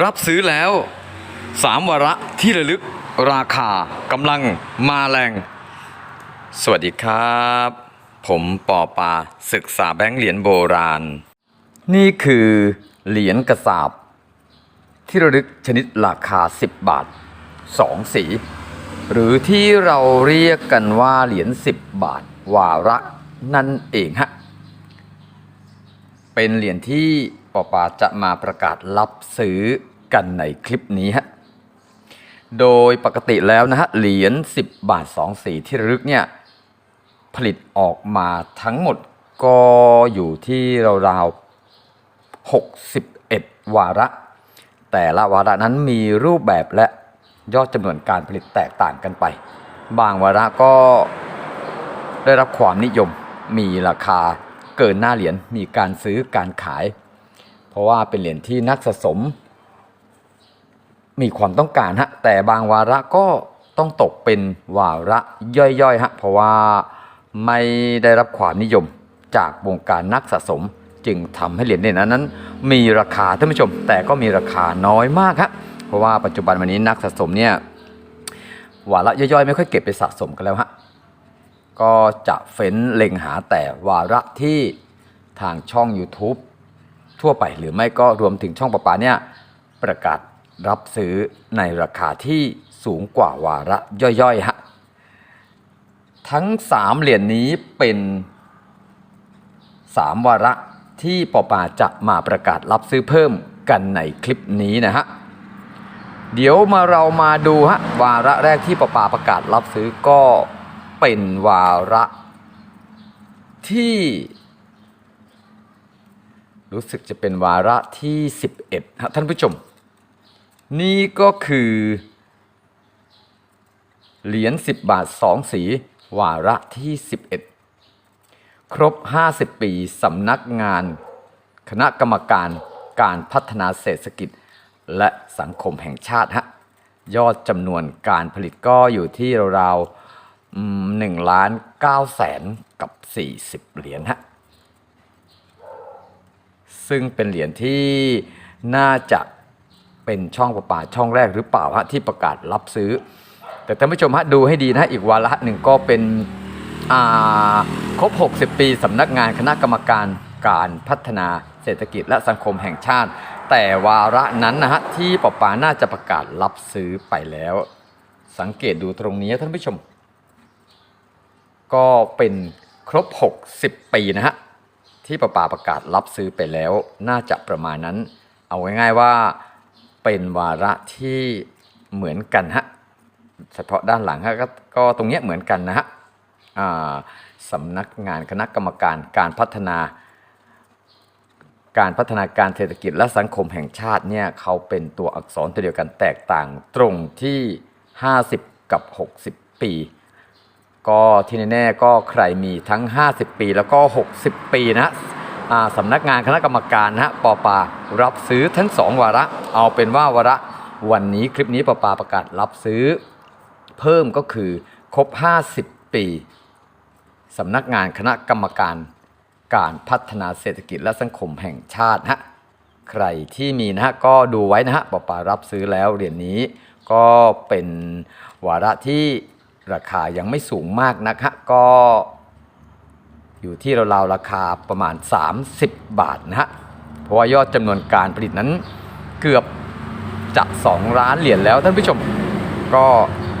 รับซื้อแล้ว 3 วาระที่ระลึกราคากำลังมาแรง สวัสดีครับ ผมปอปาศึกษาแบงค์เหรียญโบราณ นี่คือเหรียญกระสาบ ที่ระลึกชนิดราคา 10 บาท 2 สี หรือที่เราเรียกกันว่าเหรียญ10 บาท วาระนั่นเองฮะเป็นเหรียญที่ ปอปาจะมาประกาศรับซื้อกันในคลิปนี้ฮะ โดยปกติแล้วนะฮะเหรียญ10 บาท 2 สีที่ระลึกเนี่ยผลิตออกมาทั้งหมดก็อยู่ที่ราวๆ61 วาระ แต่ละวาระนั้นมีรูปแบบและยอดจำนวนการผลิตแตกต่างกันไป บางวาระก็ได้รับความนิยมมีราคาเกินหน้าเหรียญมีการซื้อการขาย เพราะว่าเป็นเหรียญที่นักสะสม มีความต้องการฮะแต่บางวาระก็ต้องตกเป็นวาระย่อยๆฮะเพราะว่าไม่ได้รับความนิยมจากวงการนักสะสม จึงทำให้เหรียญเหรียญนั้น มีราคาท่านผู้ชม แต่ก็มีราคาน้อยมากฮะเพราะว่าปัจจุบันวันนี้นักสะสมเนี่ยวาระย่อยๆ ไม่ค่อยเก็บไปสะสมกันแล้วฮะก็จะเฟ้นเล็งหาแต่วาระที่ทางช่อง YouTube ทั่วไป หรือไม่ก็รวมถึงช่องประปาเนี่ยประกาศรับซื้อในราคาที่สูงกว่าวาระย่อยๆฮะทั้ง 3 เหรียญนนี้เป็น 3 วาระที่ปปาจะมาประกาศรับซื้อเพิ่มกันในคลิปนี้นะฮะเดี๋ยวมาเรามาดูฮะวาระแรกที่ปปาประกาศรับซื้อก็เป็นวาระที่ รู้สึกจะเป็นวาระที่ 11ฮะท่านผู้ชม นี่ก็คือ เหรียญ10 บาท 2 สี วาระที่ 11 ครบ 50 ปีสำนักงาน คณะกรรมการการพัฒนาเศรษฐกิจ และสังคมแห่งชาติฮะยอดจำนวนการผลิตก็อยู่ที่ราวๆหนึ่งล้านเก้าแสนกับ 40 เหรียญฮะ ซึ่งเป็นเหรียญที่น่าจะเป็นช่องประปาช่องแรกหรือเปล่าฮะที่ประกาศรับซื้อ แต่ท่านผู้ชมฮะดูให้ดีนะอีกวาระหนึ่งก็เป็นอาครบ 60 ปีสำนักงานคณะกรรมการการพัฒนาเศรษฐกิจและสังคมแห่งชาติ แต่วาระนั้นนะฮะที่ปปาน่าจะประกาศรับซื้อไปแล้ว สังเกตดูตรงนี้ท่านผู้ชม ก็เป็นครบ 60 ปีนะฮะ ที่ประปาประกาศรับซื้อไปแล้ว น่าจะประมาณนั้น เอาง่ายๆว่าเป็นวาระที่เหมือนกันฮะเฉพาะด้านหลังฮะกก็ตรงเนี้ยเหมือนกันนะฮะสำนักงานคณะกรรมการการพัฒนา การพัฒนาการเศรษฐกิจและสังคมแห่งชาติเนี่ยเขาเป็นตัวอักษรตัวเดียวกันแตกต่างตรงที่ 50 กับ 60 ปี ก็ที่แน่ๆก็ใครมีทั้ง 50 ปีแล้วก็ 60 ปีนะอ่าสำนักงานคณะกรรมการนะฮะปอปารับซื้อทั้ง 2 วาระ เอาเป็นว่าวาระวันนี้คลิปนี้ปอปาประกาศรับซื้อ เพิ่มก็คือครบ 50 ปีสำนักงานคณะกรรมการการพัฒนาเศรษฐกิจและสังคมแห่งชาติฮะใครที่มีนะฮะก็ดูไว้นะฮะปอปารับซื้อแล้วเหรียญนี้ก็เป็นวาระที่ ราคายังไม่สูงมากนักฮะก็อยู่ที่ราวๆราคาประมาณ 30 บาทนะฮะ เพราะว่ายอดจำนวนการผลิตนั้นเกือบจะ2ล้านเหรียญแล้วท่านผู้ชม ก็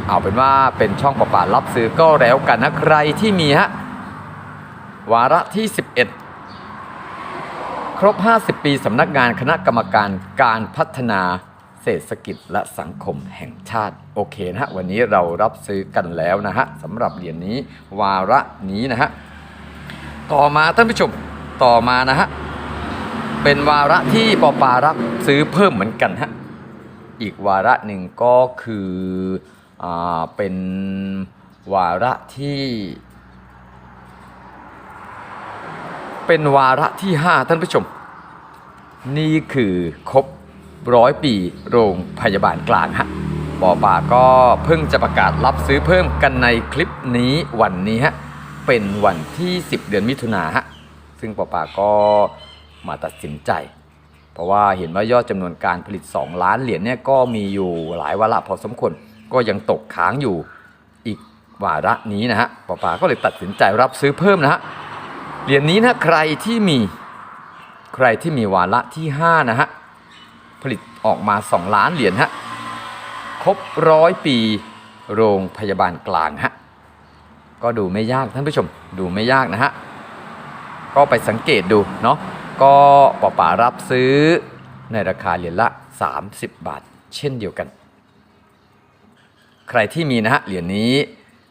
เอาเป็นว่าเป็นช่องประปารับซื้อก็แล้วกันนะใครที่มีฮะ วาระที่ 11 ครบ 50 ปีสำนักงานคณะกรรมการการพัฒนา เศรษฐกิจและสังคมแห่งชาติโอเคนะฮะวันนี้เรารับซื้อกันแล้วนะฮะสำหรับเหรียญนี้วาระนี้นะฮะต่อมาท่านผู้ชมต่อมานะฮะเป็นวาระที่ปปารับซื้อเพิ่มเหมือนกันฮะอีกวาระหนึ่งก็คืออาเป็นวาระที่ เป็นวาระที่ 5 ท่านผู้ชม นี่คือครบ ร้อยปีโรงพยาบาลกลางฮะปอปาก็เพิ่งจะประกาศรับซื้อเพิ่มกันในคลิปนี้วันนี้ฮะเป็นวันที่ 10 เดือนมิถุนาฮะซึ่งปอปาก็มาตัดสินใจ เพราะว่าเห็นว่ายอดจำนวนการผลิต 2 ล้านเหรียญเนี่ยก็มีอยู่หลายวาระพอสมควรก็ยังตกค้างอยู่อีกวาระนี้นะฮะปอปาก็เลยตัดสินใจรับซื้อเพิ่มนะฮะเหรียญนี้นะใครที่มีใครที่มีวาระที่5นะฮะ ผลิตออกมา 2 ล้านเหรียญฮะครบร้อยปีโรงพยาบาลกลางฮะก็ดูไม่ยากท่านผู้ชม ดูไม่ยากนะฮะก็ไปสังเกตดูเนาะก็ป๋าป๋ารับซื้อในราคาเหรียญละ 30 บาท เช่นเดียวกัน ใครที่มีนะฮะเหรียญนี้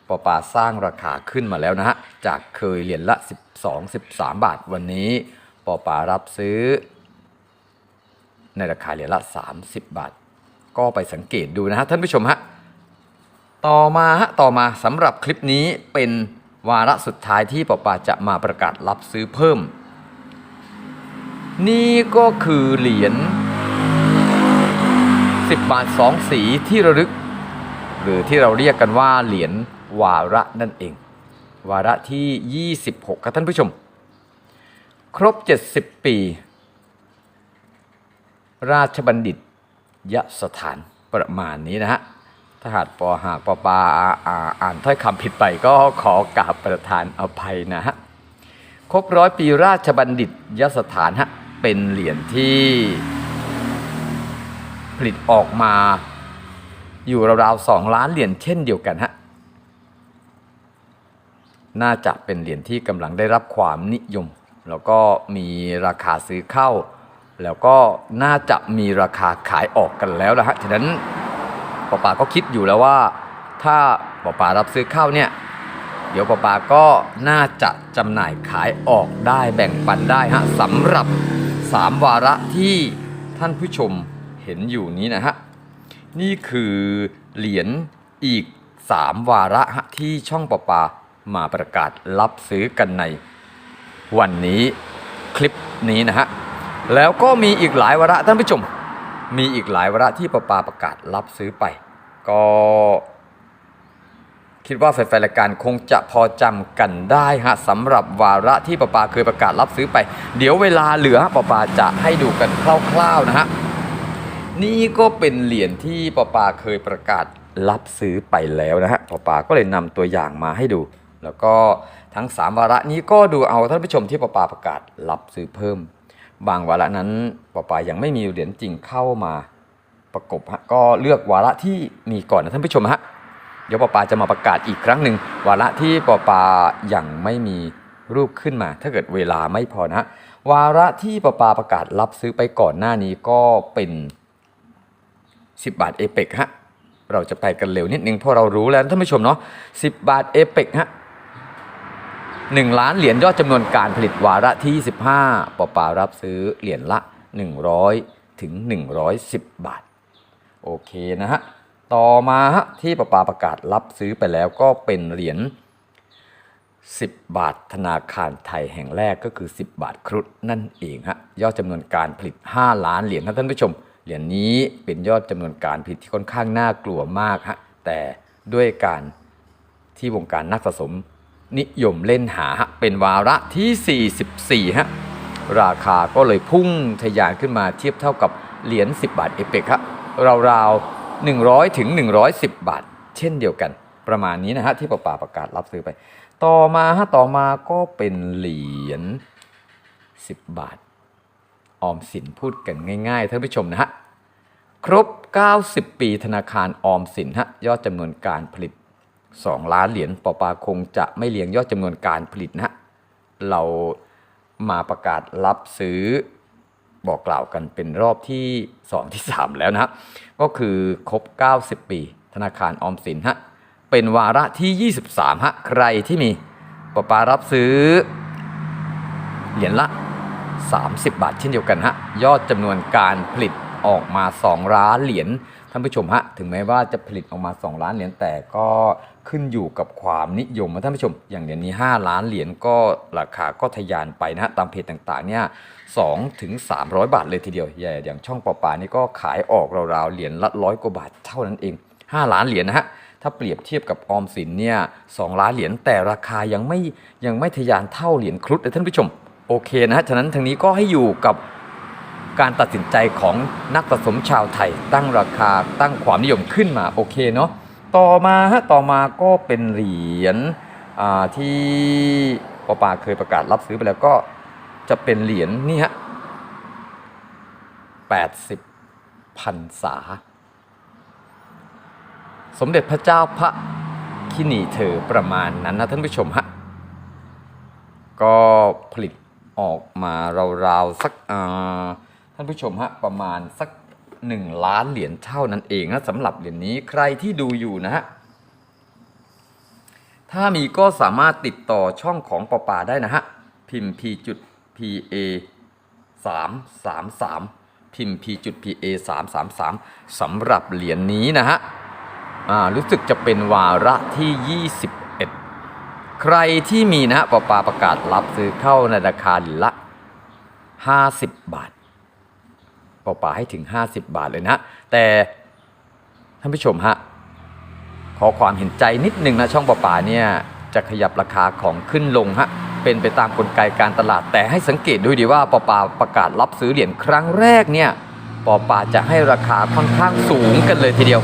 ป๋าป๋าสร้างราคาขึ้นมาแล้วนะฮะจากเคยเหรียญละ 12 13 บาทวันนี้ป๋าป๋ารับซื้อ ในราคาเหรียญละ 30 บาท ก็ไปสังเกตดูนะฮะท่านผู้ชมฮะต่อมาฮะต่อมาสำหรับคลิปนี้เป็นวาระสุดท้ายที่ปอปาจะมาประกาศรับซื้อเพิ่ม นี่ก็คือเหรียญ10 บาท 2 สีที่ระลึก หรือที่เราเรียกกันว่าเหรียญวาระนั่นเอง วาระที่ 26 ครับท่านผู้ชม ครบ 70 ปี ราชบัณฑิตยสถานประมาณนี้นะฮะถ้าหากปอหากปอปาอ่าอ่านถ้อยคำผิดไปก็ขอกราบประทานอภัยนะฮะครบร้อยปีราชบัณฑิตยสถานฮะเป็นเหรียญที่ผลิตออกมาอยู่ราวๆสองล้านเหรียญเช่นเดียวกันฮะน่าจะเป็นเหรียญที่กำลังได้รับความนิยม แล้วก็มีราคาซื้อเข้า แล้วก็น่าจะมีราคาขายออกกันแล้วนะฮะฉะนั้นปอปาก็คิดอยู่แล้วว่า ถ้าปอปารับซื้อข้าวเนี่ยเดี๋ยวปอปาก็น่าจะจำหน่ายขายออกได้แบ่งปันได้ฮะสำหรับ 3 วาระที่ท่านผู้ชมเห็นอยู่นี้นะฮะนี่คือเหรียญอีก 3 วาระฮะที่ช่องปอปามาประกาศรับซื้อกันในวันนี้คลิปนี้นะฮะ แล้วก็มีอีกหลายวาระท่านผู้ชม มีอีกหลายวาระที่ปอปาประกาศรับซื้อไป ก็คิดว่าแฟนๆรายการคงจะพอจำกันได้ฮะสำหรับวาระที่ปอปาเคยประกาศรับซื้อไป เดี๋ยวเวลาเหลือปอปาจะให้ดูกันคร่าวๆนะฮะนี่ก็เป็นเหรียญที่ปอปาเคยประกาศรับซื้อไปแล้วนะฮะปอปาก็เลยนำตัวอย่างมาให้ดู แล้วก็ทั้ง 3 วาระนี้ก็ดูเอาท่านผู้ชมที่ปอปาประกาศรับซื้อเพิ่ม บางวาระนั้นปอปายังไม่มีเหรียญจริงเข้ามาประกบฮะก็เลือกวาระที่มีก่อนนะท่านผู้ชมฮะเดี๋ยวปอปาจะมาประกาศอีกครั้งหนึ่งวาระที่ปอปายังไม่มีรูปขึ้นมา ถ้าเกิดเวลาไม่พอนะฮะวาระที่ปอปาประกาศรับซื้อไปก่อนหน้านี้ก็เป็น 10 บาทเอเปกฮะเราจะไปกันเร็วนิดนึงเพราะเรารู้แล้วท่านผู้ชมเนาะ10 บาทเอเปกฮะ หนึ่งล้านเหรียญยอดจำนวนการผลิตวาระที่ 25ปปารับซื้อเหรียญละ 100 ถึง 110 บาท โอเคนะฮะ ต่อมาฮะที่ปปาประกาศรับซื้อไปแล้วก็เป็นเหรียญ10 บาทธนาคารไทยแห่งแรกก็คือ 10 บาทครุฑนั่นเองฮะยอดจำนวนการผลิต 5 ล้านเหรียญนท่านผู้ชม เหรียญนี้เป็นยอดจำนวนการผลิตที่ค่อนข้างน่ากลัวมากฮะแต่ด้วยการที่วงการนักสะสม นิยมเล่นหาเป็นวาระที่ 44 ฮะ ราคาก็เลยพุ่งทะยานขึ้นมาเทียบเท่ากับเหรียญ 10 บาทเอเปกครับราวๆ 100 ถึง 110 บาท เช่นเดียวกัน ประมาณนี้นะฮะ ที่ปะป่าประกาศรับซื้อไป ต่อมาฮะ ต่อมาก็เป็นเหรียญ 10 บาท ออมสินพูดกันง่ายๆท่านผู้ชมนะฮะ ครบ 90 ปีธนาคารออมสินฮะ ยอดจำนวนการผลิต 2 ล้านเหรียญปอปาคงจะไม่เลี้ยงยอดจำนวนการผลิตนะเรามาประกาศรับซื้อบอกกล่าวกันเป็นรอบที่ 2 ที่ 3 แล้วนะก็คือครบ 90 ปี ธนาคารออมสินฮะเป็นวาระที่ 23ฮะใครที่มีปอปารับซื้อ เหรียญละ 30 บาทเช่นเดียวกันฮะยอดจำนวนการผลิตออกมา 2 ล้านเหรียญ ท่านผู้ชมฮะถึงแม้ว่าจะผลิตออกมา 2 ล้านเหรียญแต่ก็ขึ้นอยู่กับความนิยมนะท่านผู้ชม อย่างเหรียญนี้ 5 ล้านเหรียญก็ราคาก็ทะยานไปนะตามเพจต่างๆเนี่ย2ถึง300บาทเลยทีเดียวอย่อย่างช่องปอปานี่ก็ขายออกราวๆเหรียญละร้อยกว่าบาทเท่านั้นเอง 5 ล้านเหรียญนะฮะถ้าเปรียบเทียบกับออมสินเนี่ยสล้านเหรียญแต่ราคายังไม่ยังไม่ทะยานเท่าเหรียญครุฑเลยท่านผู้ชมโอเคนะฮะฉะนั้นทางนี้ก็ให้อยู่กับ การตัดสินใจของนักสะสมชาวไทย ตั้งราคาตั้งความนิยมขึ้นมาโอเคเนาะต่อมาฮะต่อมาก็เป็นเหรียญที่ปอปาเคยประกาศรับซื้อไปแล้วก็จะเป็นเหรียญนี่ฮะ80พันษา สมเด็จพระเจ้าพระคินีเธอประมาณนั้นนะท่านผู้ชมฮะก็ผลิตออกมาราวๆสักอ่าานผู้ชมฮะประมาณสักหนึ่งล้านเหรียญเท่านั้นเองนะสำหรับเหรียญนี้ใครที่ดูอยู่นะฮะถ้ามีก็สามารถติดต่อช่องของปอปาได้นะฮะพิมพ์ p จุด pa 3 3 3พิมพ์ p จุด pa 3 3 3สำสำหรับเหรียญนี้นะฮะอ่ารู้สึกจะเป็นวาระที่ 21 ใครที่มีนะฮะปอปาประกาศรับซื้อเข้าในราคาหรียญละ 50 บาท ปอปาให้ถึง 50 บาทเลยนะแต่ท่านผู้ชมฮะขอความเห็นใจนิดนึงนะช่องปอปาเนี่ยจะขยับราคาของขึ้นลงฮะเป็นไปตามกลไกการตลาด แต่ให้สังเกตดูดีว่าปอปาประกาศรับซื้อเหรียญครั้งแรกเนี่ยปอปาจะให้ราคาค่อนข้างสูงกันเลยทีเดียว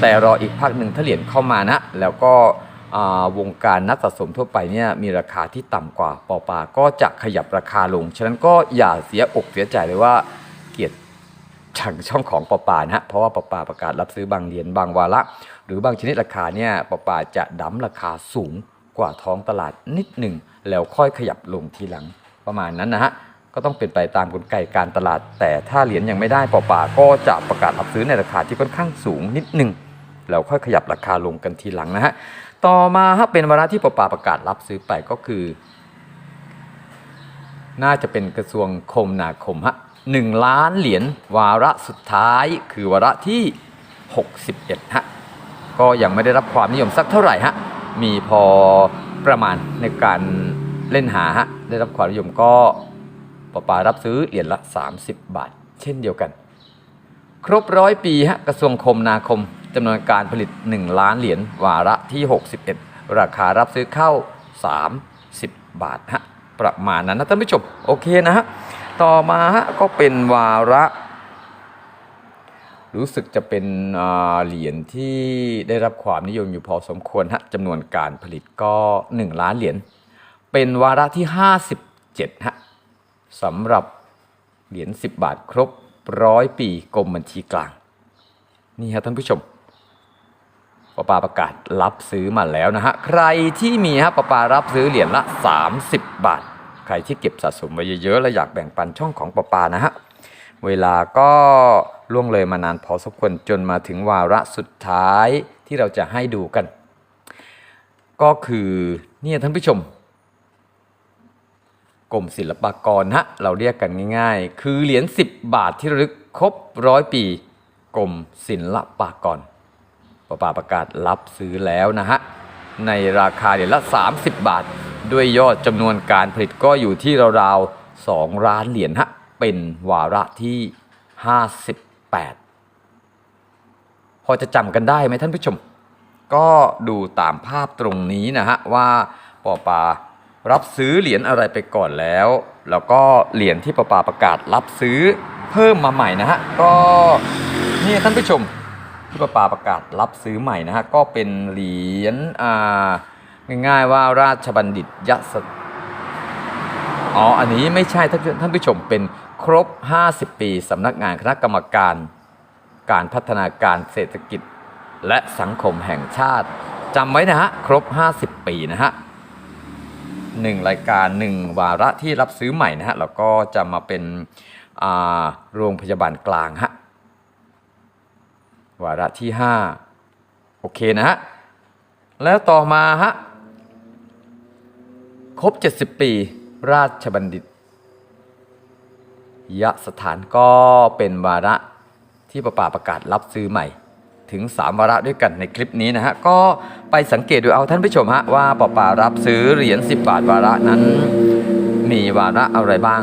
แต่รออีกพักหนึ่งถ้าเหรียญเข้ามานะ แล้วก็วงการนักสะสมทั่วไปเนี่ยมีราคาที่ต่ำกว่าปอปาก็จะขยับราคาลง ฉะนั้นก็อย่าเสียอกเสียใจเลยว่า ทางช่องของปอปานะฮะเพราะว่าปอปาประกาศรับซื้อบางเหรียญบางวาระ หรือบางชนิดราคาเนี่ยปอปาจะดั้มราคาสูงกว่าท้องตลาดนิดหนึ่งแล้วค่อยขยับลงทีหลังประมาณนั้นนะฮะก็ต้องเป็นไปตามกลไกการตลาด แต่ถ้าเหรียญยังไม่ได้ปอปาก็จะประกาศรับซื้อในราคาที่ค่อนข้างสูงนิดหนึ่งแล้วค่อยขยับราคาลงกันทีหลังนะฮะต่อมาฮะเป็นวาระที่ปอปาประกาศรับซื้อไปก็คือ น่าจะเป็นกระทรวงคมนาคมฮะ หนึ่งล้านเหรียญวาระสุดท้ายคือวาระที่ 61 ฮะ ก็ยังไม่ได้รับความนิยมสักเท่าไหร่ฮะ มีพอประมาณในการเล่นหาฮะ ได้รับความนิยมก็ปปารับซื้อเหรียญละ 30 บาท เช่นเดียวกัน ครบร้อยปีฮะ กระทรวงคมนาคมจำนวนการผลิต 1 ล้านเหรียญวาระที่ 61 ราคารับซื้อเข้า 30 บาทฮะ ประมาณนั้นนะท่านผู้ชม โอเคนะฮะ ต่อมาฮะก็เป็นวาระ รู้สึกจะเป็นเหรียญที่ได้รับความนิยมอยู่พอสมควรฮะจำนวนการผลิตก็ 1 ล้านเหรียญเป็นวาระที่ 57ฮะสำหรับเหรียญ10 บาทครบร้อยปีกรมบัญชีกลาง นี่ฮะท่านผู้ชมปปาประกาศรับซื้อมาแล้วนะฮะ ใครที่มีฮะปปารับซื้อเหรียญละ 30 บาท รที่เก็บสะสมไว้เยอะๆและอยากแบ่งปันช่องของปปานะฮะเวลาก็ล่วงเลยมานานพอสมควรจนมาถึงวาระสุดท้ายที่เราจะให้ดูกัน ก็คือเนี่ยท่านผู้ชมกรมศิลปากรฮะเราเรียกกันง่าย ๆ คือเหรียญ10 บาทที่ระลึกครบร้อยปีกรมศิลปากรปปาประกาศรับซื้อแล้วนะฮะในราคาเหรียญละ 30 บาท ด้วยยอดจำนวนการผลิตก็อยู่ที่ราวๆ2ล้านเหรียญฮะเป็นวาระที่ 58 พอจะจำกันได้ไหมท่านผู้ชม ก็ดูตามภาพตรงนี้นะฮะว่าปอปารับซื้อเหรียญอะไรไปก่อนแล้ว แล้วก็เหรียญที่ปอปาประกาศรับซื้อเพิ่มมาใหม่นะฮะก็นี่ท่านผู้ชมที่ปอปาประกาศรับซื้อใหม่นะฮะก็เป็นเหรียญอ่า ง่ายๆว่าราชบัณฑิตยศอ๋ออันนี้ไม่ใช่ท่านท่านผู้ชมเป็นครบ 50 ปีสำนักงานคณะกรรมการ การพัฒนาการเศรษฐกิจ และสังคมแห่งชาติจำไว้นะฮะครบ 50 ปีนะฮะหนึ่งรายการหนึ่งวาระที่รับซื้อใหม่นะฮะแล้วก็จะมาเป็นโรงพยาบาลกลางฮะวาระที่ 5 โอเคนะฮะ แล้วต่อมาฮะ ครบ 70 ปี ราชบัณฑิตยสถานก็เป็นวาระที่ประปาประกาศรับซื้อใหม่ ถึง 3 วาระด้วยกันในคลิปนี้นะฮะ ก็ไปสังเกตดูเอาท่านผู้ชมฮะ ว่าปอปารับซื้อเหรียญ10 บาทวาระนั้น มีวาระอะไรบ้าง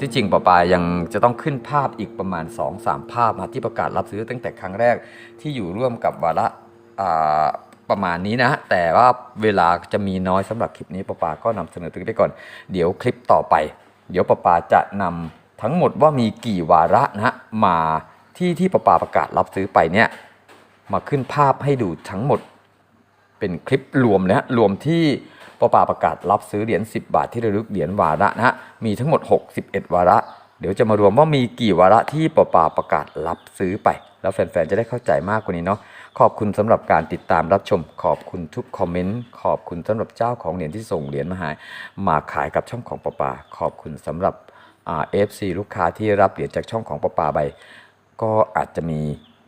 ที่จริงปอปายังจะต้องขึ้นภาพอีกประมาณ 2-3 ภาพนะที่ประกาศรับซื้อตั้งแต่ครั้งแรกที่อยู่ร่วมกับวาระอ่า ประมาณนี้นะ แต่ว่าเวลาจะมีน้อยสำหรับคลิปนี้ปปาก็นำเสนอตรงนี้ไปก่อน เดี๋ยวคลิปต่อไป เดี๋ยวปปาจะนำทั้งหมดว่ามีกี่วาระนะมาที่ที่ปะปาประกาศรับซื้อไปเนี่ยมาขึ้นภาพให้ดูทั้งหมดเป็นคลิปรวมนะรวมที่ปะปาประกาศรับซื้อเหรียญ10 บาทที่ระลึกเหรียญวาระนะมีทั้งหมด 61 วาระ เดี๋ยวจะมารวมว่ามีกี่วาระที่ปะปาประกาศรับซื้อไป แล้วแฟนๆจะได้เข้าใจมากกว่านี้เนาะ ขอบคุณสำหรับการติดตามรับชม ขอบคุณทุกคอมเมนต์ ขอบคุณสำหรับเจ้าของเหรียญที่ส่งเหรียญมาใหามาขายกับช่องของปะปาขอบคุณสำหรับเอฟซีลูกค้าที่รับเหรียญจากช่องของปะปาไปก็อาจจะมี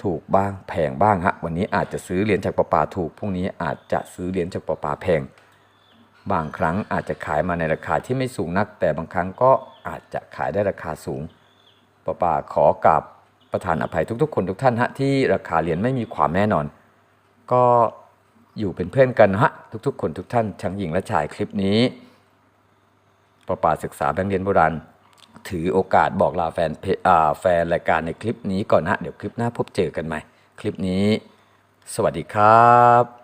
ถูกบ้างแพงบ้างฮะวันนี้อาจจะซื้อเหรียญจากปะปาถูกพรุ่งนี้อาจจะซื้อเหรียญจากปะปาแพง บางครั้งอาจจะขายมาในราคาที่ไม่สูงนัก แต่บางครั้งก็อาจจะขายได้ราคาสูงปะปาขอกราบ ประทานอภัยทุกๆ คนทุกท่านฮะที่ราคาเหรียญไม่มีความแน่นอน ก็อยู่เป็นเพื่อนกันนะฮะทุกๆ คนทุกท่านทั้งหญิงและชายคลิปนี้ประปาศึกษาแบงค์เรียนโบราณถือโอกาสบอกลาแฟนเพอ่าแฟนรายการในคลิปนี้ก่อนนะเดี๋ยวคลิปหน้าพบเจอกันใหม่ คลิปนี้ สวัสดีครับ